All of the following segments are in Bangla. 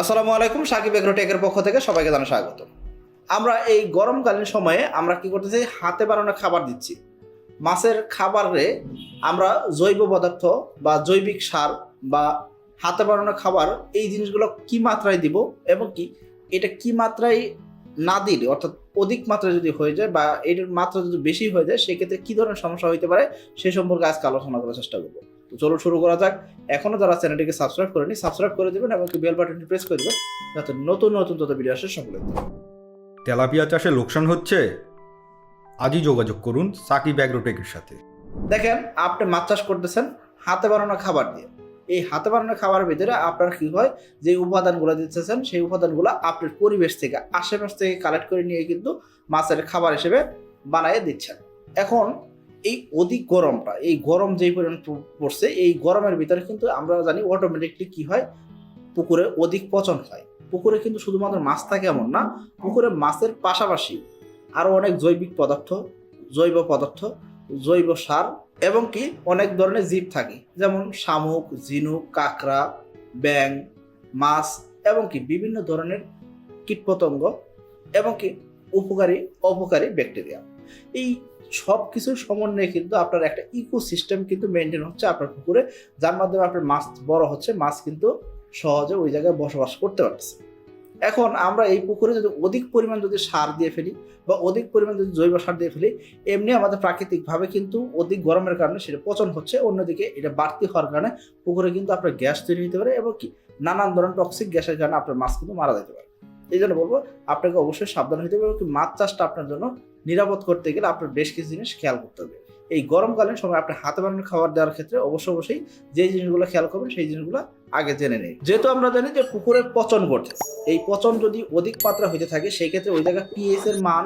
আসসালামু আলাইকুম, সাকিব এগ্রোটেকের পক্ষ থেকে সবাইকে জানা স্বাগত। আমরা এই গরমকালীন সময়ে আমরা কি করতেছি, হাতে বানানো খাবার দিচ্ছি। মাছের খাবারে আমরা জৈব পদার্থ বা জৈবিক সার বা হাতে বানানো খাবার এই জিনিসগুলো কি মাত্রায় দিব এবং কি এটা কি মাত্রায় না দিলে, অর্থাৎ অধিক মাত্রায় যদি হয়ে যায় বা এটার মাত্রা যদি বেশি হয়ে যায়, সেক্ষেত্রে কি ধরনের সমস্যা হতে পারে সে সম্পর্কে আজকে আলোচনা করার চেষ্টা করব। তো চলো শুরু করা যাক। এখনও যারা চ্যানেলটিকে সাবস্ক্রাইব করেনি সাবস্ক্রাইব করে দেবেন এবং বেল বাটনটি প্রেস করে দেবেন যাতে নতুন নতুন তত ভিডিও আসে সকলে তেলাপিয়া চাষে লোকসান হচ্ছে? আজই যোগাযোগ করুন সাকিব অ্যাগ্রোটেকের সাথে। দেখেন আপনি মাছ চাষ করতেছেন হাতে বানানো খাবার দিয়ে। এই হাতে বানানো খাবারের ভিতরে আপনার কি হয়? যে উপাদানগুলো দিতেছেন সেই উপাদানগুলো আপনার পরিবেশ থেকে আশেপাশ থেকে কালেক্ট করে নিয়ে কিন্তু মাছের খাবার হিসেবে বানায় দিচ্ছেন। এখন এই অধিক গরমটা, এই গরম যেই পরিমাণ পড়ছে, এই গরমের ভিতরে কিন্তু আমরা জানি অটোমেটিকলি কি হয়? পুকুরে অধিক পচন হয়। পুকুরে কিন্তু শুধুমাত্র মাছ থাকে এমন না, পুকুরে মাছের পাশাপাশি আরও অনেক জৈবিক পদার্থ, জৈব পদার্থ, জৈব সার এবং কি অনেক ধরনের জীব থাকে। যেমন শামুক, ঝিনুক, কাঁকড়া ব্যাং মাছ এবং কি বিভিন্ন ধরনের কীটপতঙ্গ এবং কি উপকারী, অপকারী ব্যাকটেরিয়া এই সব কিছুর সমন্বয়ে কিন্তু আপনার একটা ইকোসিস্টেম কিন্তু মেনটেন হচ্ছে আপনার পুকুরে, যার মাধ্যমে আপনার মাছ বড় হচ্ছে, মাছ কিন্তু সহজে ওই জায়গায় বসবাস করতে পারতেছে। এখন আমরা এই পুকুরে যদি অধিক পরিমাণ যদি সার দিয়ে ফেলি বা অধিক পরিমাণ যদি জৈব সার দিয়ে ফেলি, এমনি আমাদের প্রাকৃতিকভাবে কিন্তু অধিক গরমের কারণে সেটা পচন হচ্ছে, অন্যদিকে এটা বাড়তি হওয়ার কারণে পুকুরে কিন্তু আপনার গ্যাস তৈরি হতে পারে এবং কি নানান ধরনের টক্সিক গ্যাসের কারণে আপনার মাছ কিন্তু মারা যেতে পারে। এই জন্য বলব, আপনাকে অবশ্যই সাবধান হতে হবে এবং মাছ চাষটা আপনার জন্য নিরাপদ করতে গেলে আপনার বেশ কিছু জিনিস খেয়াল করতে হবে। এই গরমকালীন সময় আপনি হাতে বানানো খাবার দেওয়ার ক্ষেত্রে অবশ্যই অবশ্যই যে জিনিসগুলো খেয়াল করবেন সেই জিনিসগুলো আগে জেনে নেই যেহেতু আমরা জানি যে কুকুরের পচন ঘটে, এই পচন যদি অধিক মাত্রা হইতে থাকে সেই ক্ষেত্রে ওই জায়গায় পিএইচ এর মান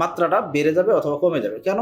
মাত্রাটা বেড়ে যাবে অথবা কমে যাবে। কেন?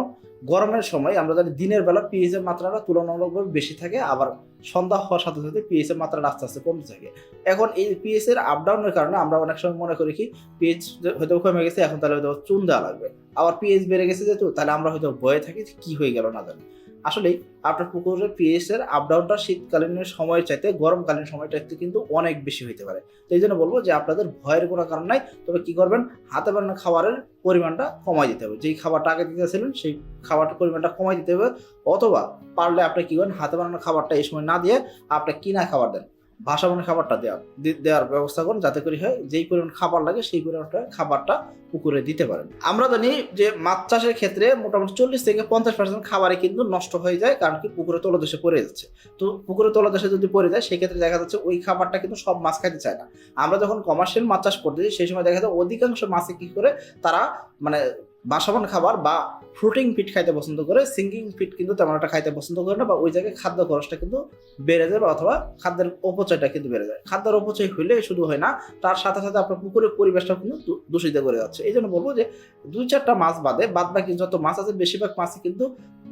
গরমের সময় আমরা জানি দিনের বেলা পিএইচ এর মাত্রাটা তুলনামূলকভাবে বেশি থাকে, আবার সন্ধ্যা হওয়ার সাথে সাথে পিএইচ এর মাত্রা আস্তে আস্তে কমতে থাকে। এখন এই পিএইচ এর আপ ডাউনের কারণে আমরা অনেক সময় মনে করি কি পিএইচ হয়তো কমে গেছে, এখন তাহলে হয়তো চুন দেওয়া লাগবে। আবার পিএইচ বেড়ে গেছে যেহেতু, তাহলে আমরা হয়তো ভয়ে থাকি কি হয়ে গেল না জানি। আসলেই আপনার পুকুরের পিএইচ এর আপ ডাউনটা শীতকালীন সময়ের চাইতে গরমকালীন সময়টাতে কিন্তু অনেক বেশি হইতে পারে। তো এই জন্য বলব যে আপনাদের ভয়ের কোনো কারণ নাই, তবে কি করবেন? হাতে বানানো খাবারের পরিমাণটা কমাই দিতে হবে। যেই খাবারটা আগে দিতেছিলেন, সেই খাবারটার পরিমাণটা কমাই দিতে হবে। অথবা পারলে আপনি কি করেন? হাতে বানানো খাবারটা এই সময় না দিয়ে আপনি কিনা খাবার দেন। ভাসাবানের খাবারটা দেওয়া দেওয়ার ব্যবস্থা করুন যাতে করে হয় যেই পরিমাণ খাবার লাগে সেই পরিমাণটা খাবারটা পুকুরে দিতে পারেন। আমরা জানি যে মাছ চাষের ক্ষেত্রে মোটামুটি চল্লিশ থেকে পঞ্চাশ পার্সেন্ট খাবারে কিন্তু নষ্ট হয়ে যায় কারণ কি পুকুরে তলদেশে পড়ে যাচ্ছে। তো পুকুরে তলদেশে যদি পড়ে যায় সেক্ষেত্রে দেখা যাচ্ছে ওই খাবারটা কিন্তু সব মাছ খাইতে চায় না। আমরা যখন কমার্শিয়াল মাছ চাষ করতেছি সেই সময় দেখা যায় অধিকাংশ মাছে কি করে তারা মানে বাসমান খাবার বা ফ্রুটিং ফিট খাইতে পছন্দ করে সিঙ্গিং ফিট কিন্তু তেমন একটা খাইতে পছন্দ করে না বা ওই জায়গায় খাদ্য খরচটা কিন্তু বেড়ে যাবে অথবা খাদ্যের অপচয়টা কিন্তু বেড়ে যায়। খাদ্যের অপচয় হইলে শুধু হয় না, তার সাথে সাথে আপনার পুকুরের পরিবেশটা কিন্তু দূষিত করে যাচ্ছে। এই জন্য বলব যে দুই চারটা মাছ বাদে, বাদ বাকি যত মাছ আছে, বেশিরভাগ মাছই কিন্তু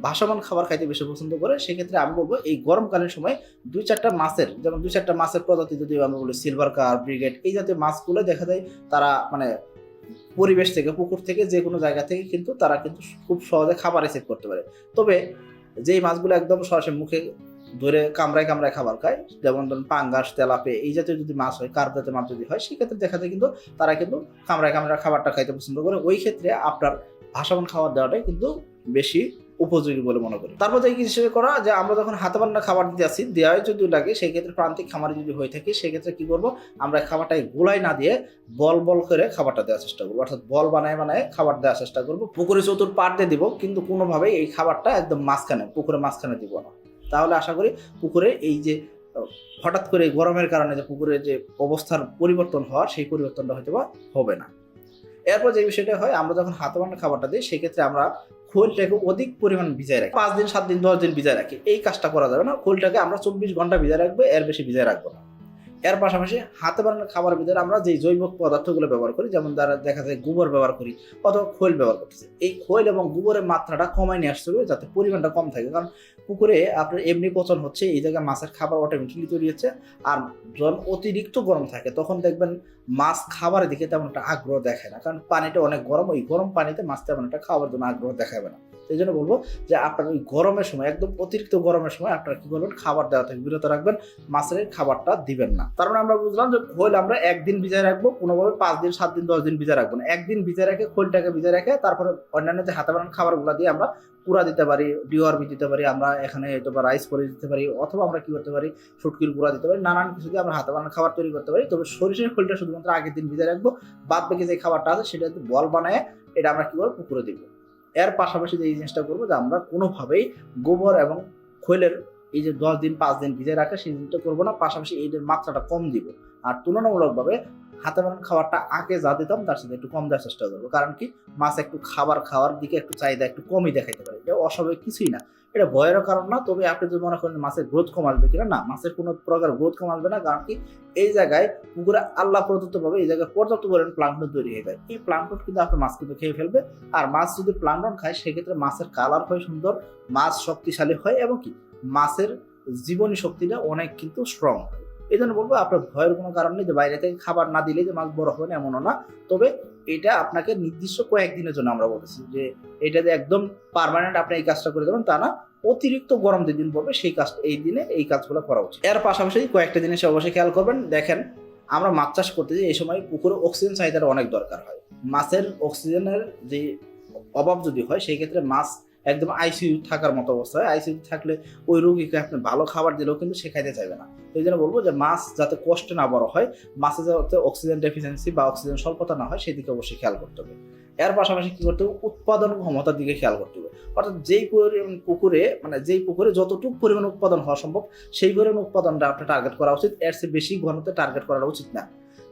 ভাসমান খাবার খাইতে বেশি পছন্দ করে। সেক্ষেত্রে আমি বলব এই গরমকালীন সময় দুই চারটা মাছের, যেমন দুই চারটা মাছের প্রজাতি যদি আমরা বলি সিলভার কার ব্রিগেড এই জাতীয় মাছগুলো দেখা যায় তারা মানে পরিবেশ থেকে, পুকুর থেকে, যে কোনো জায়গা থেকে কিন্তু তারা কিন্তু খুব সহজে খাবার রিসিভ করতে পারে। তবে যেই মাছগুলো একদম সরাসরি মুখে ধরে কামড়ায় কামড়ায় খাবার খায়, যেমন ধরুন পাঙ্গাস, তেলাপে, এই জাতীয় যদি মাছ হয়, কার জাতীয় মাছ যদি হয়, সেক্ষেত্রে দেখা যায় কিন্তু তারা কিন্তু কামড়ায় কামড়ায় খাবারটা খাইতে পছন্দ করে। ওই ক্ষেত্রে আপনার ভাসাবন খাবার দেওয়াটাই কিন্তু বেশি উপযোগী বলে মনে করি। তারপর এই হিসেবে করা? যে আমরা যখন হাতে বান্না খাবার দিতে আসি দেওয়াই যদি লাগে সেই ক্ষেত্রে প্রান্তিক খামারে যদি হয়ে থাকে, সেক্ষেত্রে কি করব? আমরা খাবারটাকে গোলাই না দিয়ে বল বল করে খাবারটা দেওয়ার চেষ্টা করব। অর্থাৎ বল বানায় বানায় খাবার দেওয়ার চেষ্টা করব। পুকুরে চতুর পাট দিয়ে দিব, কিন্তু কোনোভাবেই এই খাবারটা একদম মাঝখানে পুকুরে মাঝখানে দিব না। তাহলে আশা করি পুকুরে এই যে, হঠাৎ করে গরমের কারণে যে পুকুরের যে অবস্থার পরিবর্তন হওয়ার, সেই পরিবর্তনটা হয়তো বা হবে না। এরপর যে বিষয়টা হয়, আমরা যখন হাতে বানানো খাবারটা দিই, সেক্ষেত্রে আমরা খোলটাকে অধিক পরিমাণ ভিজায় রাখি। পাঁচ দিন, সাত দিন, দশ দিন ভিজায় রাখি। এই কাজটা করা যাবে না। খোলটাকে আমরা চব্বিশ ঘণ্টা ভিজায় রাখব, এর বেশি ভিজায় রাখব না। এর পাশাপাশি হাতে বানানো খাবারের ভিতরে আমরা যে জৈব পদার্থগুলো ব্যবহার করি, যেমন দ্বারা দেখা যায় গোবর ব্যবহার করি অথবা খোল ব্যবহার করতেছি। এই খোল এবং গোবরের মাত্রাটা কমায় নিয়ে আসতে হবে যাতে পরিমাণটা কম থাকে। কারণ পুকুরে আপনার এমনি পচন হচ্ছে, এই জায়গায় মাছের খাবার অটোমেটিকলি তৈরি হচ্ছে আর যখন অতিরিক্ত গরম থাকে তখন দেখবেন মাছ খাবারের দিকে তেমন একটা আগ্রহ দেখায় না। কারণ পানিটা অনেক গরম, ওই গরম পানিতে মাছ তেমন একটা খাওয়ার জন্য আগ্রহ দেখাবে না। এই জন্য বলব যে আপনার ওই গরমের সময়, একদম অতিরিক্ত গরমের সময় আপনারা কি করবেন? খাবার দেওয়া থেকে বিরত রাখবেন। মাছের খাবারটা দিবেন না। তার মানে আমরা বুঝলাম যে খোল আমরা একদিন ভিজায় রাখব, কোনোভাবে পাঁচ দিন, সাত দিন, দশ দিন ভিজায় রাখব না। একদিন ভিজায় রেখে, খোলটাকে ভিজায় রেখে, তারপরে অন্যান্য যে হাতে বানানো খাবারগুলো দিয়ে আমরা পুরা দিতে পারি ডিওয়ারবি দিতে পারি, আমরা এখানে হয়তো বা রাইস করে দিতে পারি, অথবা আমরা কি করতে পারি, শুটকির গুঁড়া দিতে পারি, নানান কিছু দিয়ে আমরা হাতে বানানো খাবার তৈরি করতে পারি। তবে সরিষার খোলটা শুধুমাত্র আগের দিন ভিজায় রাখব, বাদ বাকি যে খাবারটা আছে সেটা বল বানায়, এটা আমরা কি করব? পুকুরে দিব। এর পাশাপাশি যে এই জিনিসটা করব যে আমরা কোনোভাবেই গোবর এবং খৈলের এই যে দশ দিন, পাঁচ দিন ভিজে রাখে সেই জিনিসটা করব না। পাশাপাশি এইটার মাত্রাটা কম দিব। আর তুলনামূলকভাবে হাতে বানানো খাবারটা আগে যা দিতাম তার সাথে একটু কম দেওয়ার চেষ্টা করব। কারণ কি মাছ একটু খাবার খাওয়ার দিকে একটু চাহিদা একটু কমই দেখাইতে পারে। এটা অস্বাভাবিক কিছুই না। এটা ভয়ের কারণ না, তবে আপনি যদি মনে করেন মাছের গ্রোথ কম আসবে কিনা, না, মাছের কোনো প্রকার গ্রোথ কম আসবে না, কারণ কি এই জায়গায় পুকুরে আল্লাহ প্রদত্তভাবে এই জায়গায় পর্যাপ্ত পরিমাণ প্লাঙ্কটন তৈরি হয়ে যায়। এই প্লান্ট কিন্তু আপনার মাছ কিন্তু খেয়ে ফেলবে। আর মাছ যদি প্লান্ট খায়, সেক্ষেত্রে মাছের কালার হয় সুন্দর, মাছ শক্তিশালী হয় এবং কি মাছের জীবনী শক্তিটা অনেক কিন্তু স্ট্রং হয়। এই জন্য বলব, আপনার ভয়ের কোনো কারণ নেই যে বাইরে থেকে খাবার না দিলে যে মাছ বড় হবে না, এমনও না। তবে এটা আপনাকে নির্দিষ্ট কয়েকদিনের জন্য আমরা বলেছি যে এটা যে একদম পারমানেন্ট আপনি এই কাজটা করে দেবেন, তা না। অতিরিক্ত গরম যে দিন পড়বে, সেই কাজ, এই দিনে এই কাজগুলো করা উচিত। এর পাশাপাশি কয়েকটা জিনিস অবশ্যই খেয়াল করবেন। দেখেন, আমরা মাছ চাষ করতে যাই, এই সময় পুকুরে অক্সিজেন চাহিদাটা অনেক দরকার হয়। মাছের অক্সিজেনের যে অভাব যদি হয়, সেই ক্ষেত্রে মাছ একদম আইসিইউ থাকার মতো অবস্থা। হয় আইসিইউ থাকলে ওই রোগীকে আপনি ভালো খাবার দিলেও কিন্তু সে খাইতে চাইবে না। এই জন্য বলব যে মাছ যাতে কষ্ট না বড় হয় মাছে যাতে অক্সিজেন ডেফিসিয়েন্সি বা অক্সিজেন স্বল্পতা না হয়, সেদিকে অবশ্যই খেয়াল করতে হবে। এর পাশাপাশি কি করতে হবে? উৎপাদন ক্ষমতার দিকে খেয়াল করতে হবে। অর্থাৎ যেই পরিমাণ পুকুরে মানে যেই পুকুরে যতটুকু পরিমাণ উৎপাদন হওয়া সম্ভব, সেই পরিমাণ উৎপাদনটা আপনার টার্গেট করা উচিত। এর চেয়ে বেশি ঘনত্বে টার্গেট করা উচিত না।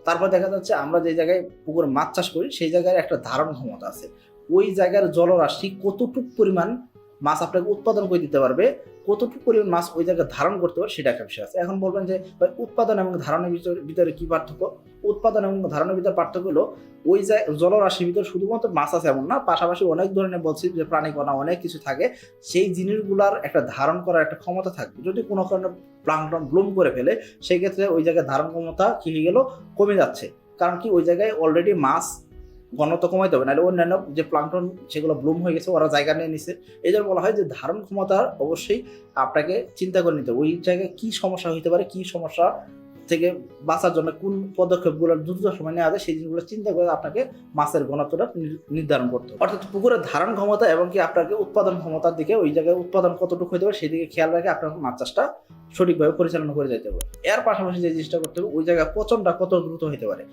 তারপর দেখা যাচ্ছে আমরা যে জায়গায় পুকুরে মাছ চাষ করি, সেই জায়গায় একটা ধারণ ক্ষমতা আছে। ওই জায়গার জলরাশি কতটুকু পরিমাণ মাছ আপনাকে উৎপাদন করে দিতে পারবে, কতটুকু পরিমাণ মাছ ওই জায়গায় ধারণ করতে পারবে সেটা একটা বিষয় আছে। এখন বলবেন যে, ভাই, উৎপাদন এবং ধারণের ভিতরে ভিতরে কি পার্থক্য? উৎপাদন এবং ধারণের ভিতরে পার্থক্য হলো, ওই জায়গায় জলরাশির ভিতরে শুধুমাত্র মাছ আছে এমন না, পাশাপাশি অনেক ধরনের বলছি যে প্রাণীকণা অনেক কিছু থাকে, সেই জিনিসগুলার একটা ধারণ করার একটা ক্ষমতা থাকবে। যদি কোনো কারণে প্লাংটন ব্লুম করে ফেলে, সেক্ষেত্রে ওই জায়গায় ধারণ ক্ষমতা কি হয়ে গেল? কমে যাচ্ছে। কারণ কি ওই জায়গায় অলরেডি মাছ ঘনত্ব কমাইতে হবে, নাহলে অন্যান্য যে প্লাংটন সেগুলো ব্লুম হয়ে গেছে, ওরা জায়গা নিয়ে নিছে। এই জন্য বলা হয় যে ধারণ ক্ষমতা অবশ্যই আপনাকে চিন্তা করে নিতে ওই জায়গায় কি সমস্যা হইতে পারে, কি সমস্যা থেকে বাঁচার জন্য কোন পদক্ষেপগুলো দ্রুত সময় নেওয়া যায়, সেই জিনিসগুলো চিন্তা করে আপনাকে মাছের ঘনত্বটা নির- নির্ধারণ করতে হবে। অর্থাৎ পুকুরের ধারণ ক্ষমতা এবং কি আপনাকে উৎপাদন ক্ষমতার দিকে ওই জায়গায় উৎপাদন কতটুকু হতে পারে সেই দিকে খেয়াল রাখে আপনার মাছ চাষটা সঠিকভাবে পরিচালনা করে যেতে হবে। এর পাশাপাশি যে জিনিসটা করতে হবে, ওই জায়গায় পচনটা কত দ্রুত হতে পারে।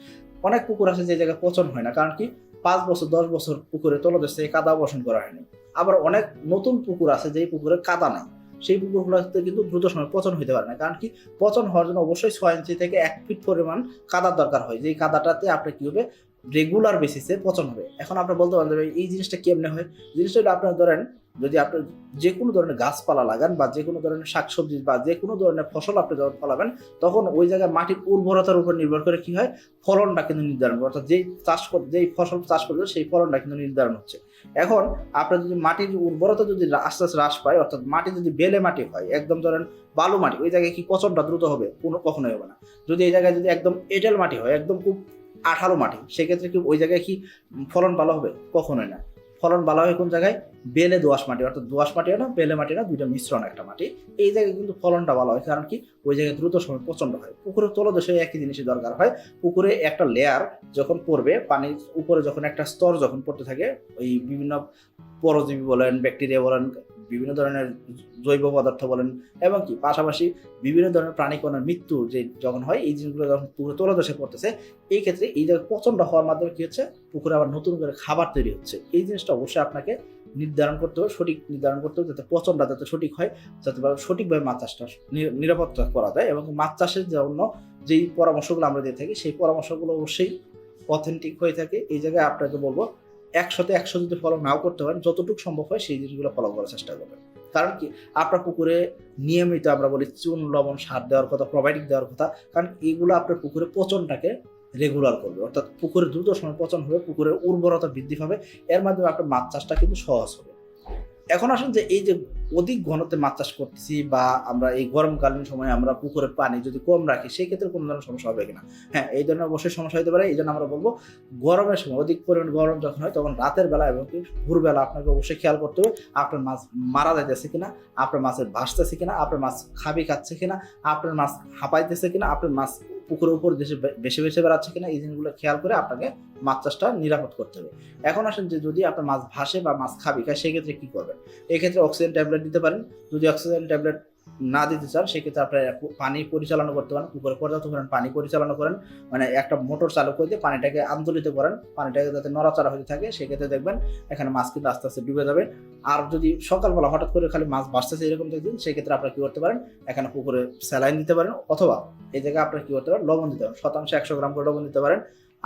অনেক পুকুর আছে যে জায়গায় পচন হয় না, কারণ কি পাঁচ বছর, দশ বছর পুকুরে তলদেশ থেকে কাদা বসন করা হয়নি। আবার অনেক নতুন পুকুর আছে যেই পুকুরে কাদা নাই। সেই পুকুরগুলোতে কিন্তু দ্রুত সময় পচন হতে পারে না, কারণ কি পচন হওয়ার জন্য অবশ্যই ছয় ইঞ্চি থেকে এক ফিট পরিমাণ কাদার দরকার হয়। যেই কাদাটাতে আপনার কি হবে রেগুলার বেসিসে পচন হবে। এখন আপনি বলতে পারেন এই জিনিসটা কেমনে হয়? জিনিসটা আপনার ধরেন, যদি আপনি যে কোনো ধরনের গাছপালা লাগান বা যে কোনো ধরনের শাকসবজি বা যে কোনো ধরনের ফসল আপনি যখন ফলাবেন, তখন ওই জায়গায় মাটির উর্বরতার উপর নির্ভর করে কি হয়? ফলনটা কিন্তু নির্ধারণ করে। অর্থাৎ যেই চাষ করতে যেই ফসল চাষ করবে, সেই ফলনটা কিন্তু নির্ধারণ হচ্ছে। এখন আপনার যদি মাটির উর্বরতা যদি আস্তে আস্তে হ্রাস পায়, অর্থাৎ মাটি যদি বেলে মাটি হয়, একদম ধরেন বালু মাটি, ওই জায়গায় কি পচনটা দ্রুত হবে? কোনো, কখনোই হবে না। যদি এই জায়গায় যদি একদম এঁটেল মাটি হয়, একদম খুব আঠালো মাটি, সেক্ষেত্রে কি ওই জায়গায় কি ফলন ভালো হবে? কখনোই না। ফলন ভালো হয় কোন জায়গায়? বেলে দোয়াশ মাটি, অর্থাৎ দোয়াশ মাটি না বেলে মাটি না, দুইটা মিশ্রণ একটা মাটি। এই জায়গায় কিন্তু ফলনটা ভালো হয়, কারণ কি ওই জায়গায় দ্রুত সময় প্রচণ্ড হয়। পুকুরের তলদেশে একই জিনিসই দরকার হয়। পুকুরে একটা লেয়ার যখন পড়বে পানির উপরে যখন একটা স্তর যখন পড়তে থাকে, ওই বিভিন্ন পরজীবী বলেন ব্যাকটেরিয়া বলেন বিভিন্ন ধরনের জৈব পদার্থ বলেন, এবং কি পাশাপাশি বিভিন্ন ধরনের প্রাণীকণার মৃত্যু যে যখন হয়, এই জিনিসগুলো যখন পুকুরে তলদেশে পড়তেছে, এই ক্ষেত্রে এই জায়গায় প্রচণ্ড হওয়ার মাধ্যমে কি হচ্ছে? পুকুরে আবার নতুন করে খাবার তৈরি হচ্ছে। এই জিনিসটা অবশ্যই আপনাকে নির্ধারণ করতে হবে, সঠিক নির্ধারণ করতে হবে যাতে পচনটা যাতে সঠিক হয়, যাতে সঠিকভাবে মাছ চাষটা নিরাপত্তা করা যায়, এবং মাছ চাষের জন্য যেই পরামর্শগুলো আমরা দিয়ে থাকি, সেই পরামর্শগুলো অবশ্যই অথেন্টিক হয়ে থাকে। এই জায়গায় আপনাকে বলব একশোতে একশো যদি ফলো নাও করতে পারেন, যতটুকু সম্ভব হয় সেই জিনিসগুলো ফলো করার চেষ্টা করবেন। কারণ কি? আপনার পুকুরে নিয়মিত আমরা বলি চুন, লবণ, সার দেওয়ার কথা প্রোভাইডিং দেওয়ার কথা, কারণ এগুলো আপনার পুকুরে পচনটাকে রেগুলার করবে। অর্থাৎ পুকুরে দ্রুত সময় পচন হবে, পুকুরের উর্বরতা বৃদ্ধি পাবে, এর মাধ্যমে আপনার মাছ চাষটা কিন্তু সহজ হবে। এখন আসুন যে এই যে অধিক ঘনত্বে মাছ চাষ করতেছি বা আমরা এই গরমকালীন সময়ে আমরা পুকুরে পানি যদি কম রাখি সেই ক্ষেত্রে কোনো ধরনের সমস্যা হবে কিনা? হ্যাঁ এই ধরনের অবশ্যই সমস্যা হতে পারে। এই জন্য আমরা বলব, গরমের সময় অধিক পরিমাণ গরম যখন হয়, তখন রাতের বেলা এবং ভোরবেলা আপনাকে অবশ্যই খেয়াল করতে হবে, আপনার মাছ মারা যাইতেছে কিনা, আপনার মাছের ভাসতেছে কিনা, আপনার মাছ খাবি খাচ্ছে কিনা, আপনার মাছ হাঁপাইতেছে কিনা, আপনার মাছ পুকুরের উপর দেশে বেশি বেশি বেড়াচ্ছে কিনা এই জিনিসগুলো খেয়াল করে আপনাকে মাছ চাষটা নিরাপদ করতে হবে। এখন আসেন যে যদি আপনার মাছ ভাসে বা মাছ খাবি, সেক্ষেত্রে কী করবেন? এক্ষেত্রে অক্সিজেন ট্যাবলেট দিতে পারেন। যদি অক্সিজেন ট্যাবলেট না দিতে চান, সেক্ষেত্রে আপনার পানি পরিচালনা করতে পারেন পুকুরে পর্যাপ্ত পরিমাণ পানি পরিচালনা করেন। মানে একটা মোটর চালু করে দিয়ে পানিটাকে আন্দোলিত করেন, পানিটাকে যাতে নড়াচড়া হতে থাকে, সেক্ষেত্রে দেখবেন এখানে মাছ কিন্তু আস্তে আস্তে ডুবে যাবে। আর যদি সকালবেলা হঠাৎ করে খালি মাছ ভাসতেছে এরকম দেখবেন সেক্ষেত্রে আপনারা কী করতে পারেন, এখানে পুকুরে স্যালাইন দিতে পারেন, অথবা এই জায়গায় আপনারা কি করতে পারেন, লবণ দিতে পারেন। শতাংশ একশো গ্রাম করে লবণ দিতে পারেন।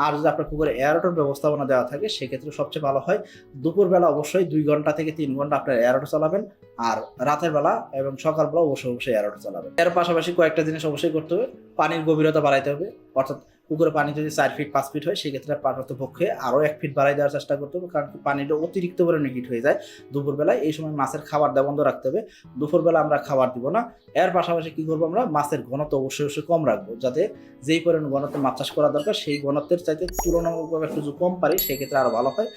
আর যদি আপনার পুকুরে এয়ারোটন ব্যবস্থাপনা দেওয়া থাকে, সেক্ষেত্রে সবচেয়ে ভালো হয় দুপুরবেলা অবশ্যই দুই ঘণ্টা থেকে তিন ঘণ্টা আপনার এয়ারোটো চালাবেন আর রাতের বেলা এবং সকালবেলা অবশ্যই অবশ্যই এয়ারোটো চালাবেন। এর পাশাপাশি কয়েকটা জিনিস অবশ্যই করতে হবে, পানির গভীরতা বাড়াইতে হবে, অর্থাৎ পুকুরে পানি যদি চার ফিট পাঁচ ফিট হয়, সেক্ষেত্রে পক্ষে আরও এক ফিট বাড়াই দেওয়ার চেষ্টা করতে হবে, কারণ পানিটা অতিরিক্ত পরিমাণে হিট হয়ে যায়। দুপুরবেলায় এই সময় মাছের খাবার দেওয়া বন্ধ রাখতে হবে। দুপুরবেলা আমরা খাবার দিব না। এর পাশাপাশি কী করব আমরা? মাছের ঘনত্ব অবশ্যই অবশ্যই কম রাখব, যাতে যেই পরিমাণ ঘনত্বে মাছ চাষ করা দরকার, সেই ঘনত্বের চাইতে তুলনামূলকভাবে একটু কম পারি, সেক্ষেত্রে আরও ভালো হয়।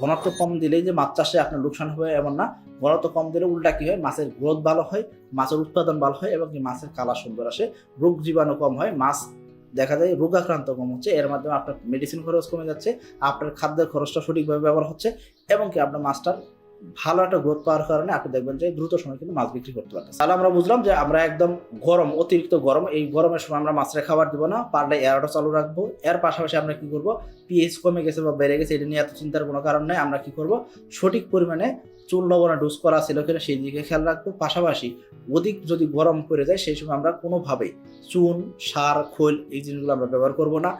ঘনত্ব কম দিলেই যে মাছ চাষে আপনার লোকসান হবে এমন না। ঘনত্ব কম দিলে উল্টা কী হয়? মাছের গ্রোথ ভালো হয়, মাছের উৎপাদন ভালো হয় এবং মাছের কালার সুন্দর আসে। রোগ জীবাণু কম হয়, মাছ দেখা যায় রোগাক্রান্ত কম হচ্ছে। এর মাধ্যমে আপনার মেডিসিন খরচ কমে যাচ্ছে, আপনার খাদ্যের খরচটা সঠিকভাবে ব্যবহার হচ্ছে এবং কি আপনার মাছটার ভালো একটা গ্রোথ পাওয়ার কারণে আপনি দেখবেন যে দ্রুত সময় কিন্তু মাছ বিক্রি করতে পারতেন তাহলে আমরা বুঝলাম যে আমরা একদম গরম, অতিরিক্ত গরম, এই গরমের সময় আমরা মাছের খাবার দিব না পারলে এয়ারটা চালু রাখব। এর পাশাপাশি আমরা কি করব? পিএইচ কমে গেছে বা বেড়ে গেছে, এটা নিয়ে এত চিন্তার কোনো কারণ নেই। আমরা কি করব? সঠিক পরিমাণে চুল লবণে ডোজ করা ছিল কিনা সেই দিকে খেয়াল রাখব। পাশাপাশি অধিক যদি গরম পড়ে যায়, সেই সময় আমরা কোনোভাবেই চুন, সার, খোল এই জিনিসগুলো আমরা ব্যবহার করব না।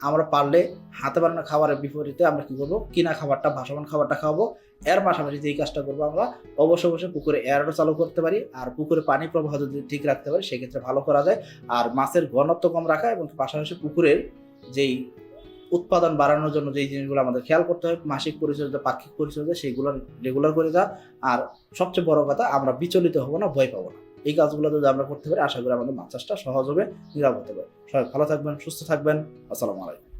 আমরা পারলে হাতে বানানো খাবারের বিপরীতে আমরা কি করব? কিনা খাবারটা, ভাসমান খাবারটা খাওয়াবো। এর পাশাপাশি যেই কাজটা করব আমরা, অবশ্য অবশ্যই পুকুরে এয়ারও চালু করতে পারি, আর পুকুরে পানি প্রবাহ যদি ঠিক রাখতে পারি, সেক্ষেত্রে ভালো করা যায়। আর মাছের ঘনত্ব কম রাখা এবং পাশাপাশি পুকুরের যেই উৎপাদন বাড়ানোর জন্য যেই জিনিসগুলো আমাদের খেয়াল করতে হয়, মাসিক পরিচর্যা, পাক্ষিক পরিচর্যা সেইগুলো রেগুলার করে যা। আর সবচেয়ে বড় কথা, আমরা বিচলিত হব না, ভয় পাবো না। এই কাজগুলো যদি আমরা করতে পারি, আশা করি আমাদের মাছ চাষটা সহজ হবে, নিরাপদ হবে। সবাই ভালো থাকবেন, সুস্থ থাকবেন। আসসালামু আলাইকুম।